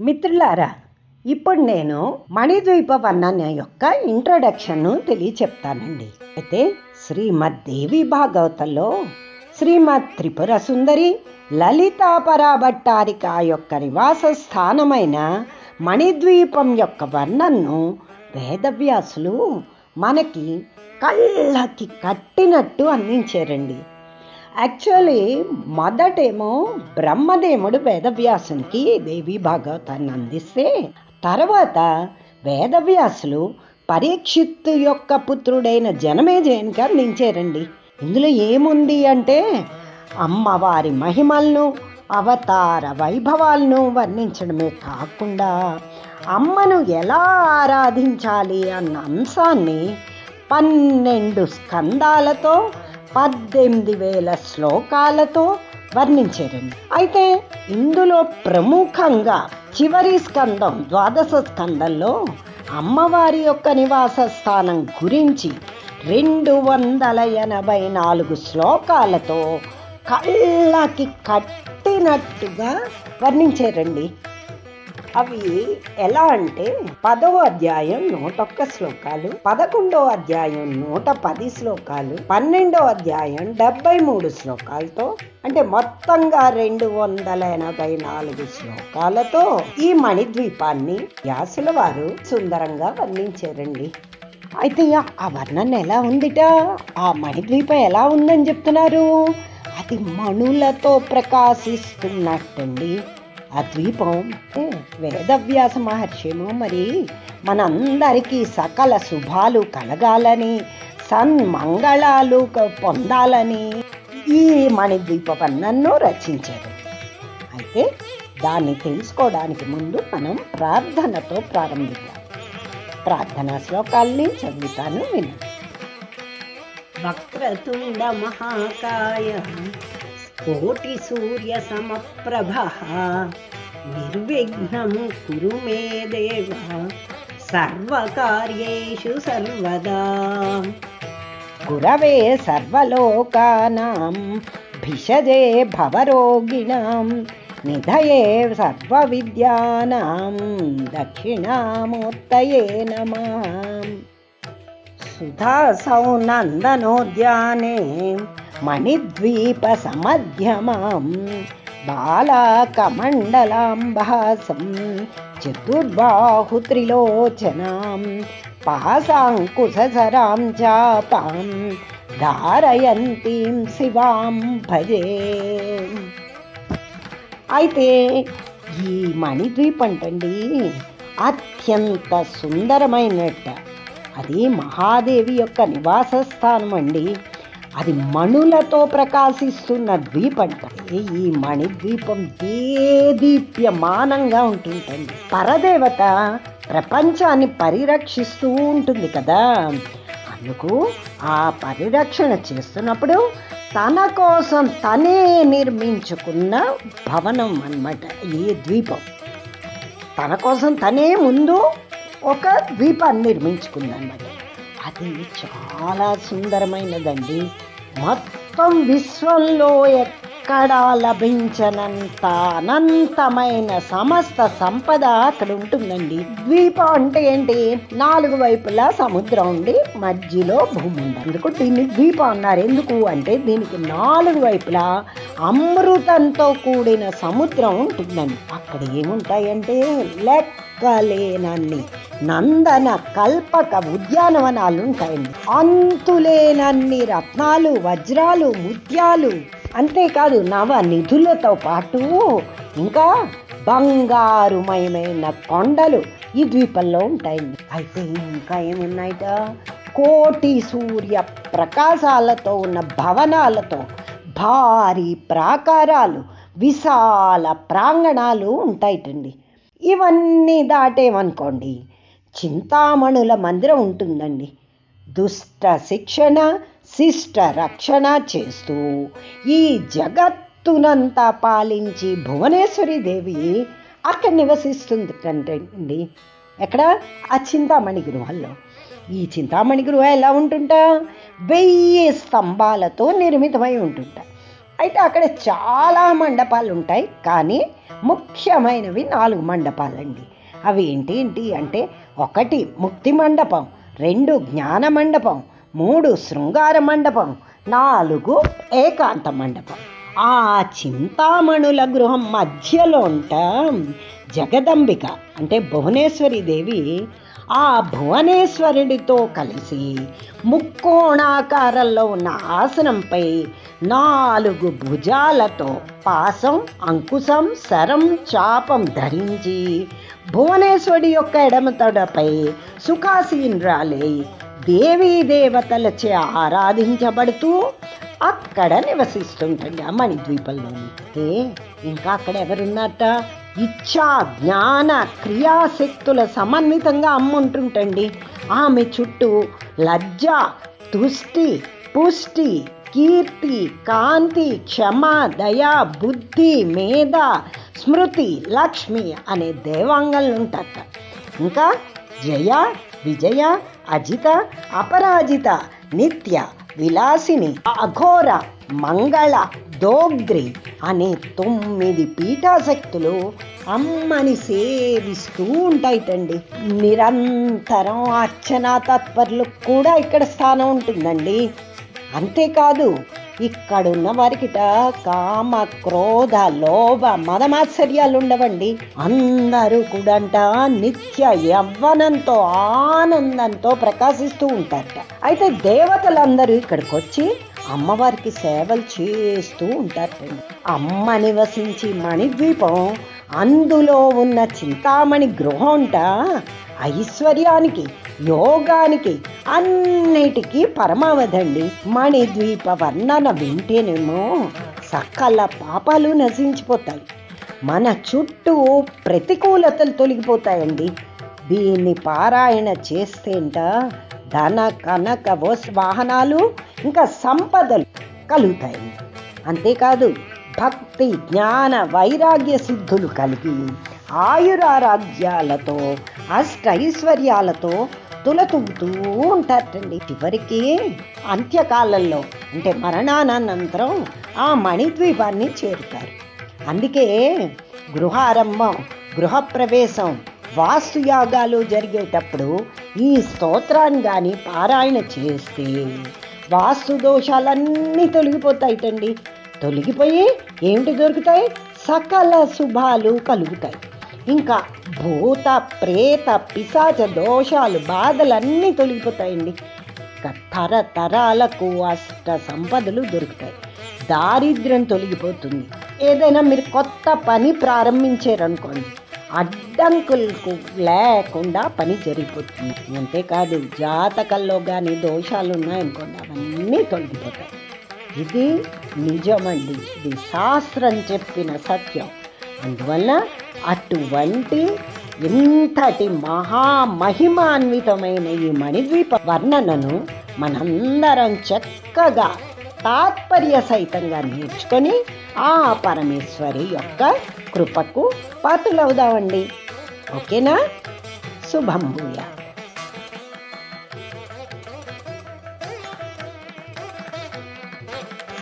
మిత్రులారా ఇప్పుడు నేను మణిద్వీప వర్ణన యొక్క ఇంట్రడక్షన్ను తెలియచెప్తానండి. అయితే శ్రీమద్ దేవి భాగవతంలో శ్రీమద్ త్రిపుర సుందరి లలితాపరా భట్టారిక యొక్క నివాస స్థానమైన మణిద్వీపం యొక్క వర్ణనను వేదవ్యాసులు మనకి కళ్ళకి కట్టినట్టు అందించారండి. యాక్చువల్లీ మొదటేమో బ్రహ్మదేవుడు వేదవ్యాసునికి దేవి భాగవతాన్ని అందిస్తే తర్వాత వేదవ్యాసులు పరీక్షిత్తు యొక్క పుత్రుడైన జనమేజయునికి అందించారండి ఇందులో ఏముంది అంటే అమ్మవారి మహిమలను అవతార వైభవాలను వర్ణించడమే కాకుండా అమ్మను ఎలా ఆరాధించాలి అన్న అంశాన్ని పన్నెండు స్కందాలతో పద్దెనిమిది వేల శ్లోకాలతో వర్ణించారండి అయితే ఇందులో ప్రముఖంగా చివరి స్కందం ద్వాదశ స్కందంలో అమ్మవారి యొక్క నివాస స్థానం గురించి రెండు వందల ఎనభై నాలుగు శ్లోకాలతో కళ్ళకి కట్టినట్టుగా వర్ణించారండి అవి ఎలా అంటే పదో అధ్యాయం నూటొక్క శ్లోకాలు పదకొండో అధ్యాయం నూట పది శ్లోకాలు పన్నెండో అధ్యాయం డెబ్బై మూడు శ్లోకాలతో అంటే మొత్తంగా రెండు వందల ఎనభై నాలుగు శ్లోకాలతో ఈ మణిద్వీపాన్ని వ్యాసుల వారు సుందరంగా వర్ణించారండి. అయితే ఆ వర్ణన ఎలా ఉందిట? ఆ మణిద్వీపం ఎలా ఉందని చెప్తున్నారు? అది మణులతో ప్రకాశిస్తున్నట్టండి. ఆ ద్వీపం వేదవ్యాస మహర్షేమో మరి మనందరికీ సకల శుభాలు కలగాలని సన్మంగళాలు పొందాలని ఈ మణిద్వీప వర్ణన్ను రచించారు అయితే దాన్ని తెలుసుకోవడానికి ముందు మనం ప్రార్థనతో ప్రారంభిద్దాం. ప్రార్థనా శ్లోకాల్ని చదువుతాను విను. వక్రతుండ మహాకాయ कोटिसूर्यसमप्रभः। निर्विघ्नं कुरु मे देव। सर्वकार्येषु सर्वदा। गुरवे सर्वलोकानां भिषजे भवरोगिणां निधये सर्वविद्यानां दक्षिणामूर्तये नमः। सुधासौ नन्दनोद्याने సుధాసౌ నందనోద్యానే మణిద్వీపసమధ్యమాం బాలాకమండలాంబాసం చతుర్బాహుత్రిలోచనాం పాసాంకుశరాం చాపాం ధారయంతీం శివాం భజే అయితే ఈ మణిద్వీపం అంటండి అత్యంత సుందరమైనట్ట. అది మహాదేవి యొక్క నివాస స్థానం అండి అది మణులతో ప్రకాశిస్తున్న ద్వీపంట. ఈ మణిద్వీపం దేదీప్యమానంగా ఉంటుందండి పరదేవత ప్రపంచాన్ని పరిరక్షిస్తూ ఉంటుంది కదా. అందుకు ఆ పరిరక్షణ చేస్తున్నప్పుడు తన కోసం తనే నిర్మించుకున్న భవనం అన్నమాట ఈ ద్వీపం. తన కోసం తనే ముందు ఒక ద్వీపాన్ని నిర్మించుకుందన్నమాట. అది చాలా సుందరమైనదండి. మొత్తం విశ్వంలో ఎక్కడా లభించనంత అనంతమైన సమస్త సంపద అక్కడ ఉంటుందండి. ద్వీపం అంటే ఏంటి? నాలుగు వైపులా సముద్రం ఉండి మధ్యలో భూమి ఉంది. అందుకు దీన్ని ద్వీపం అన్నారు. ఎందుకు అంటే దీనికి నాలుగు వైపులా అమృతంతో కూడిన సముద్రం ఉంటుందండి. అక్కడ ఏముంటాయంటే లెక్కలేనన్ని నందన కల్పక ఉద్యానవనాలు ఉంటాయండి అంతులేనన్ని రత్నాలు వజ్రాలు ముత్యాలు. అంతేకాదు నవ నిధులతో పాటు ఇంకా బంగారుమయమైన కొండలు ఈ ద్వీపంలో ఉంటాయండి. అయితే ఇంకా ఏమున్నాయట? కోటి సూర్య ప్రకాశాలతో ఉన్న భవనాలతో భారీ ప్రాకారాలు విశాల ప్రాంగణాలు ఉంటాయిటండి. ఇవన్నీ దాటేమనుకోండి చింతామణుల మందిరం ఉంటుందండి. దుష్ట శిక్షణ శిష్ట రక్షణ చేస్తూ ఈ జగత్తునంతా పాలించి భువనేశ్వరి దేవి అక్కడ నివసిస్తుంది కంటండి ఎక్కడ? ఆ చింతామణి గృహంలో ఈ చింతామణి గృహ ఎలా ఉంటుంటా? వెయ్యి స్తంభాలతో నిర్మితమై ఉంటుంటా. అయితే అక్కడ చాలా మండపాలు ఉంటాయి కానీ ముఖ్యమైనవి నాలుగు మండపాలండి. అవి ఏంటి ఏంటి అంటే ఒకటి ముక్తి మండపం రెండు జ్ఞాన మండపం మూడు శృంగార మండపం నాలుగు ఏకాంత మండపం. ఆ చింతామణుల గృహం మధ్యలో ఉంట జగదంబిక. అంటే భువనేశ్వరి దేవి ఆ భువనేశ్వరుడితో కలిసి ముక్కోణాకారంలో ఉన్న ఆసనంపై నాలుగు భుజాలతో పాసం అంకుశం శరం చాపం ధరించి భువనేశ్వరి యొక్క ఎడమ తొడపై సుఖాసీనరాలై దేవీ దేవతలచే ఆరాధించబడుతూ అక్కడ నివసిస్తుంటండి ఆ మణిద్వీపంలోని. ఏ ఇంకా అక్కడ ఎవరున్నారట? ఇచ్ఛా జ్ఞాన క్రియాశక్తుల సమన్వితంగా అమ్ముంటుంటండి. ఆమె చుట్టూ లజ్జ తుష్టి పుష్టి కీర్తి కాంతి క్షమ దయ బుద్ధి మేధ స్మృతి లక్ష్మి అనే దేవాంగలు ఉంటారట ఇంకా జయ విజయ అజిత అపరాజిత నిత్య విలాసిని అఘోర మంగళ దోగ్రి అనే తొమ్మిది పీఠాశక్తులు అమ్మని సేవిస్తూ ఉంటాయిటండి. నిరంతరం అర్చనా తత్పరులకు కూడా ఇక్కడ స్థానం ఉంటుందండి. అంతేకాదు ఇక్కడున్న వారికిట కామ క్రోధ లోభ మదమాత్సర్యాలు ఉండవండి అందరూ కూడంట నిత్య యవ్వనంతో ఆనందంతో ప్రకాశిస్తూ ఉంటారట. అయితే దేవతలందరూ ఇక్కడికి వచ్చి అమ్మవారికి సేవలు చేస్తూ ఉంటారు అమ్మ నివసించి మణిద్వీపం అందులో ఉన్న చింతామణి గృహంట ఐశ్వర్యానికి యోగానికి అన్నిటికీ పరమావధండి. మణిద్వీప వర్ణన వింటేనేమో సకల పాపాలు నశించిపోతాయి. మన చుట్టూ ప్రతికూలతలు తొలగిపోతాయండి. దీన్ని పారాయణ చేస్తేంట ధన కనక వాహనాలు ఇంకా సంపదలు కలుగుతాయి. అంతేకాదు భక్తి జ్ఞాన వైరాగ్య సిద్ధులు కలిగి ఆయురారాధ్యాలతో అష్టైశ్వర్యాలతో తులతూగుతూ ఉంటారటండి చివరికి అంత్యకాలంలో అంటే మరణానంతరం ఆ మణిద్వీపాన్ని చేరుతారు. అందుకే గృహారంభం గృహప్రవేశం వాస్తుయాగాలు జరిగేటప్పుడు ఈ స్తోత్రాన్ని కానీ పారాయణ చేస్తే వాస్తు దోషాలన్నీ తొలగిపోతాయిటండి. తొలగిపోయి ఏమిటి దొరుకుతాయి? సకల శుభాలు కలుగుతాయి. ఇంకా భూత ప్రేత పిశాచ దోషాలు బాధలన్నీ తొలగిపోతాయండి. తరతరాలకు అష్ట సంపదలు దొరుకుతాయి. దారిద్ర్యం తొలగిపోతుంది. ఏదైనా మీరు కొత్త పని ప్రారంభించారనుకోండి అడ్డంకులకు లేకుండా పని జరిగిపోతుంది. అంతేకాదు జాతకంలో కానీ దోషాలు ఉన్నాయనుకోండి అవన్నీ తొలగిపోతాయి. ఇది నిజమండి. ఇది శాస్త్రం చెప్పిన సత్యం. అందువల్ల అటువంటి ఇంతటి మహామహిమాన్వితమైన ఈ మణిద్వీప వర్ణనను మనందరం చక్కగా తాత్పర్య సహితంగా నేర్చుకొని ఆ పరమేశ్వరి యొక్క కృపకు పాత్రలవుదామండి. ఓకేనా? శుభం భూయా.